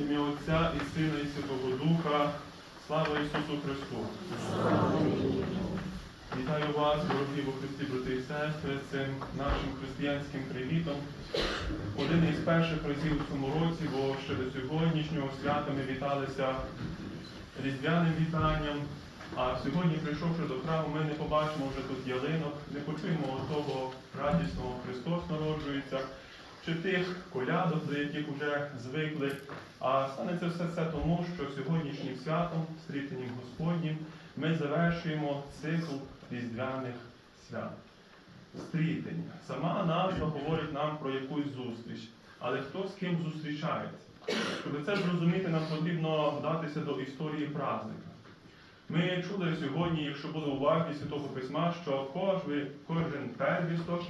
ім'я Отця і Сина, і Святого Духа. Слава Ісусу Христу! Вітаю вас, дорогі во Христі, брати і сестри, цим нашим християнським привітом. Один із перших разів у цьому році, бо ще до сьогоднішнього свята ми віталися різдвяним вітанням. А сьогодні, прийшовши до храму, ми не побачимо вже тут ялинок, не почуємо того радісного Христос народжується, чи тих колядок, до яких вже звикли. А станеться все це тому, що сьогоднішнім святом, стрітенням Господнім, ми завершуємо цикл різдвяних свят. Стрітень. Сама назва говорить нам про якусь зустріч. Але хто з ким зустрічається? Щоб це зрозуміти, нам потрібно вдатися до історії праздника. Ми чули сьогодні, якщо були уважні Святого Письма, що кожен первісток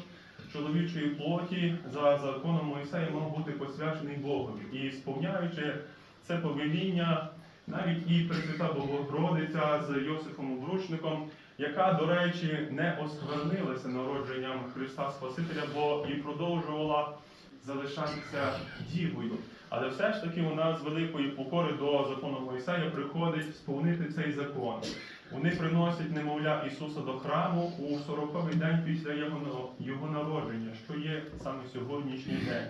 чоловічої плоті за законом Моїсея мав бути посвячений Богові. І сповняючи це повеління, навіть і Пресвята Богородиця з Йосифом Обручником, яка, до речі, не осквернилася народженням Христа Спасителя, бо і продовжувала залишатися дівою. Але все ж таки вона з великої покори до закону Моїсея приходить сповнити цей закон. Вони приносять немовля Ісуса до храму у 40-й день після його, його народження, що є саме сьогоднішній день.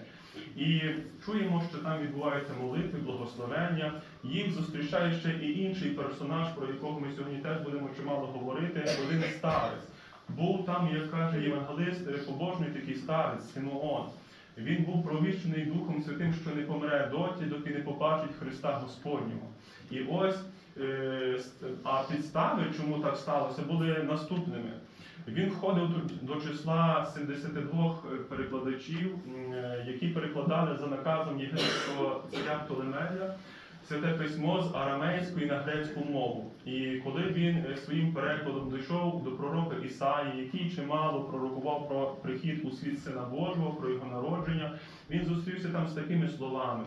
І чуємо, що там відбуваються молитви, благословення. Їх зустрічає ще і інший персонаж, про якого ми сьогодні теж будемо чимало говорити, один старець. Був там, як каже євангелист, побожний такий старець Симеон. Він був провіщений Духом Святим, що не помре доті, доки не побачить Христа Господнього. І ось, е, а підстави, чому так сталося, були наступними. Він входив до, числа 72 перекладачів, е, які перекладали за наказом єгипетського царя Птолемея святе письмо з арамейської на грецьку мову. І коли він е, своїм перекладом дійшов до пророка Ісаї, який чимало пророкував про прихід у світ Сина Божого, про його народження, він зустрівся там з такими словами: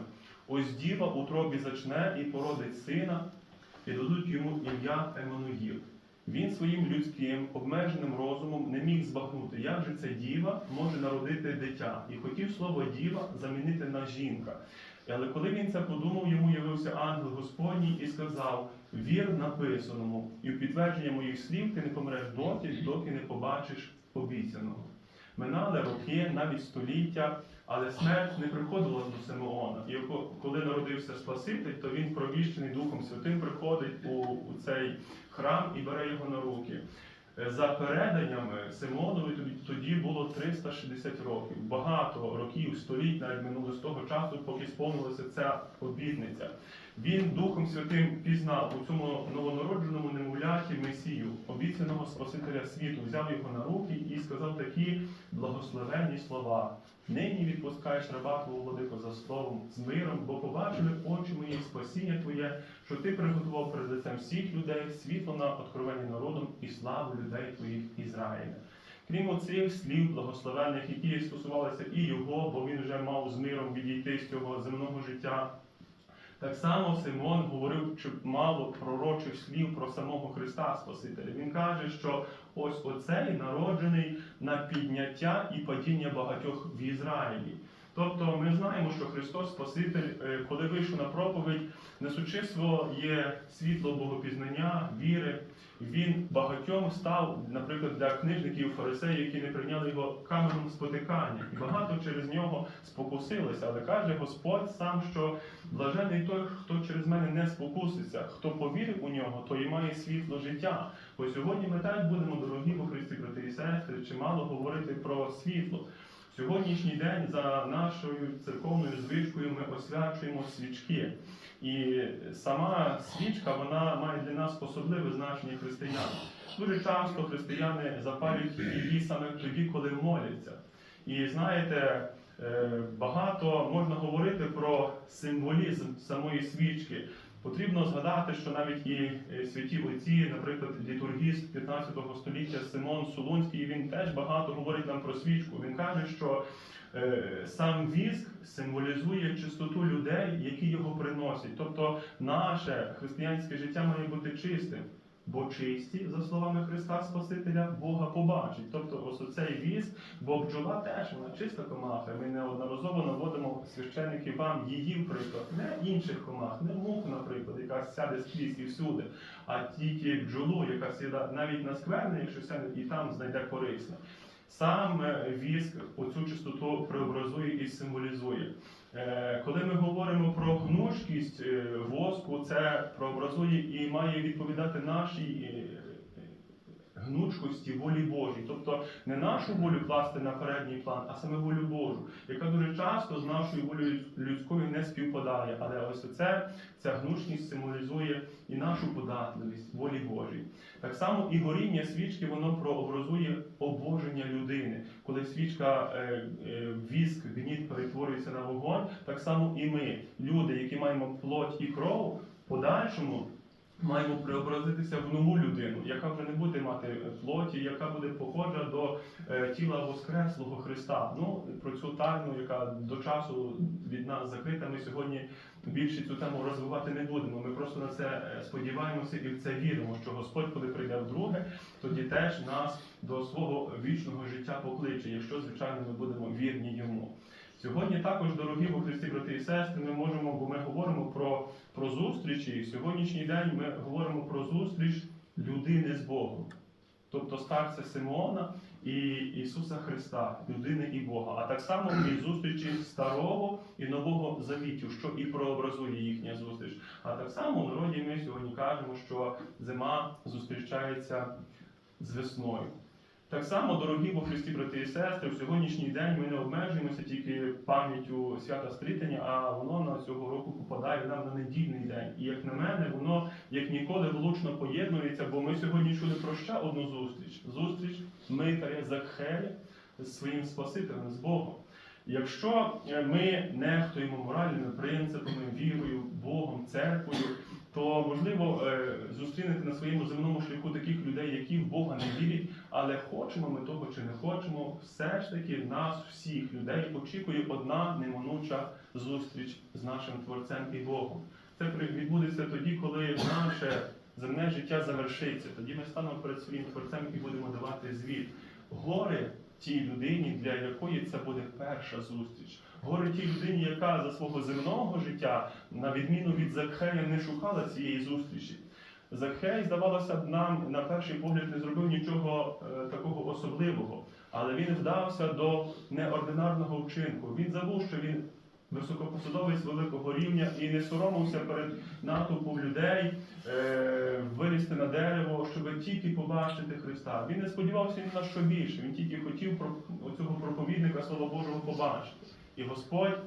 ось діва у тробі зачне і породить сина, і дадуть йому ім'я Еммануїл. Він своїм людським обмеженим розумом не міг збагнути, як же ця діва може народити дитя, і хотів слово діва замінити на жінка. Але коли він це подумав, йому явився ангел Господній і сказав: Вір написаному, і в підтвердження моїх слів ти не помреш доти, доки не побачиш обіцяного. Минали роки, навіть століття, але смерть не приходила до Симеона. І коли народився Спаситель, то він провіщений Духом Святим приходить у, у цей храм і бере його на руки. За переданнями Симонові тоді було 360 років. Багато років, століть навіть минуло з того часу, поки сповнилася ця обітниця. Він Духом Святим пізнав у цьому новонародженому немовляті Месію, обіцяного Спасителя світу, взяв його на руки і сказав такі благословенні слова. Нині відпускаєш раба твого владико за словом з миром, бо побачили очі мої спасіння Твоє, що ти приготував перед лицем всіх людей світло на откровення народом і славу людей Твоїх Ізраїля. Крім оцих слів благословенних, які стосувалися і його, бо він вже мав з миром відійти з цього земного життя. Так само Симон говорив чимало пророчих слів про самого Христа Спасителя. Він каже, що ось оцей народжений на підняття і падіння багатьох в Ізраїлі. Тобто ми знаємо, що Христос Спаситель, коли вийшов на проповідь, несучи своє світло богопізнання, віри, він багатьом став, наприклад, для книжників фарисеїв, які не прийняли його каменем спотикання, і багато через нього спокусилися. Але каже Господь сам, що блажений той, хто через мене не спокуситься, хто повірив у нього, той і має світло життя. Бо сьогодні ми теж будемо, дорогі по Христі, брати і сестри, чимало говорити про світло. Сьогоднішній день за нашою церковною звичкою ми освячуємо свічки. І сама свічка вона має для нас особливе значення християн. Дуже часто християни запалюють її саме тоді, коли моляться. І знаєте, багато можна говорити про символізм самої свічки. Потрібно згадати, що навіть і святі отці, наприклад, літургіст 15 століття Симон Солунський, він теж багато говорить нам про свічку. Він каже, що е, сам віск символізує чистоту людей, які його приносять. Тобто наше християнське життя має бути чистим. Бо чисті, за словами Христа Спасителя, Бога побачить. Тобто ось оцей віз, бо бджола теж вона чиста комаха. Ми неодноразово наводимо священників вам її приклад, не інших комах, не мух, наприклад, яка сяде скрізь і всюди, а тільки бджолу, яка сіда навіть на скверне, якщо сяде, і там знайде корисне. Сам е, віск оцю чистоту преобразує і символізує. Е, Коли ми говоримо про гнучкість е, воску, це прообразує і має відповідати нашій е, гнучкості волі Божій. Тобто не нашу волю класти на передній план, а саме волю Божу, яка дуже часто з нашою волею людською не співпадає. Але ось оце, ця гнучкість символізує і нашу податливість волі Божій. Так само і горіння свічки воно прообразує обоження людини. Коли свічка е, е, віск, гніт перетворюється на вогонь, так само і ми, люди, які маємо плоть і кров, подальшому. Маємо преобразитися в нову людину, яка вже не буде мати плоті, яка буде похожа до е, тіла Воскреслого Христа. Ну про цю тайну, яка до часу від нас закрита, ми сьогодні більше цю тему розвивати не будемо. Ми просто на це е, сподіваємося і в це віримо, що Господь, коли прийде вдруге, тоді теж нас до свого вічного життя покличе, якщо звичайно ми будемо вірні йому. Сьогодні також, дорогі во Христі, брати і сестри, ми можемо, бо ми говоримо про, про зустрічі. І в сьогоднішній день ми говоримо про зустріч людини з Богом, тобто старця Симеона і Ісуса Христа, людини і Бога, а так само і зустрічі старого і нового завітів, що і прообразує їхня зустріч. А так само в народі ми сьогодні кажемо, що зима зустрічається з весною. Так само, дорогі во Христі, брати і сестри, в сьогоднішній день ми не обмежуємося тільки пам'яттю свята стрітення, а воно на цього року попадає нам на недільний день. І як на мене, воно як ніколи влучно поєднується, бо ми сьогодні чули про ще одну зустріч: зустріч Митаря Закхея з своїм Спасителем, з Богом. Якщо е, ми нехтуємо моральними принципами, вірою, Богом, церквою, то можливо е, зустрінете на своєму земному шляху таких людей, які в Бога не вірять, але хочемо ми того чи не хочемо, все ж таки нас, всіх людей, очікує одна неминуча зустріч з нашим Творцем і Богом. Це відбудеться тоді, коли наше земне життя завершиться. Тоді ми станемо перед своїм Творцем і будемо давати звіт. Горе тій людині, для якої це буде перша зустріч. Горе тій людині, яка за свого земного життя, на відміну від Закхея, не шукала цієї зустрічі. Закхей, здавалося б, нам на перший погляд не зробив нічого е, такого особливого, але він вдався до неординарного вчинку. Він забув, що він високопосадовець великого рівня і не соромився перед натовпом людей е, вилізти на дерево, щоб тільки побачити Христа. Він не сподівався ні на що більше. Він тільки хотів про цього проповідника Слова Божого побачити. І Господь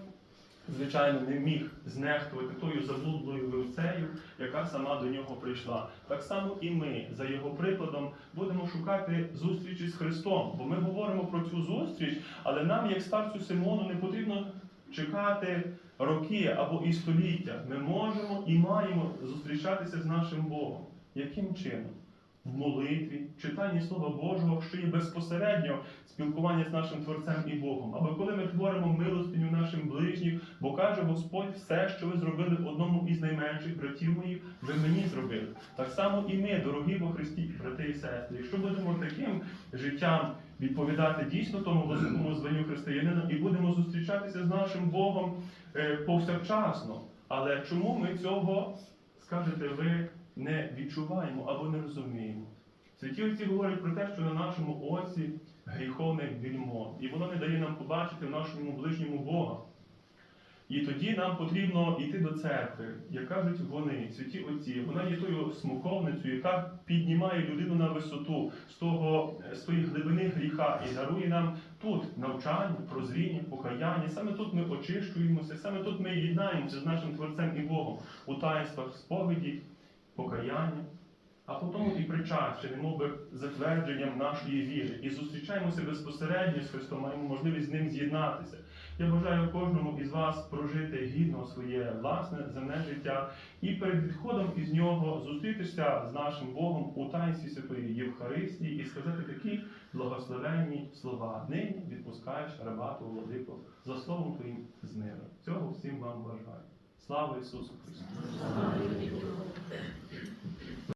звичайно, не міг знехтувати тою заблудлою вівцею, яка сама до нього прийшла. Так само і ми, за його прикладом, будемо шукати зустрічі з Христом. Бо ми говоримо про цю зустріч, але нам, як старцю Симону, не потрібно чекати роки або і століття. Ми можемо і маємо зустрічатися з нашим Богом. Яким чином? В молитві, читанні Слова Божого, що є безпосередньо спілкування з нашим Творцем і Богом. Або коли ми творимо милостиню нашим ближніх, бо каже Господь, все, що ви зробили одному із найменших братів моїх, ви мені зробили. Так само і ми, дорогі во Христі, брати і сестри. Якщо будемо таким життям відповідати дійсно тому високому званню християнина і будемо зустрічатися з нашим Богом е, повсякчасно. Але чому ми цього, скажете ви, не відчуваємо або не розуміємо? Святі отці говорять про те, що на нашому оці гріховне вільмо, і воно не дає нам побачити в нашому ближньому Бога. І тоді нам потрібно йти до церкви, як кажуть вони, святі отці, вона є тою смоковницею, яка піднімає людину на висоту з того з тої глибини гріха і дарує нам тут навчання, прозріння, покаяння. Саме тут ми очищуємося, саме тут ми єднаємося з нашим Творцем і Богом у таїнствах сповіді, покаяння. А потім і причастя, немов би затвердженням нашої віри. І зустрічаємося безпосередньо з Христом, маємо можливість з ним з'єднатися. Я бажаю кожному із вас прожити гідно своє власне земне життя і перед відходом із нього зустрітися з нашим Богом у таїнстві Святої Євхаристії і сказати такі благословенні слова. Нині відпускаєш рабату владико за словом Твоїм з миром. Цього всім вам бажаю. Слава Ісусу Христу!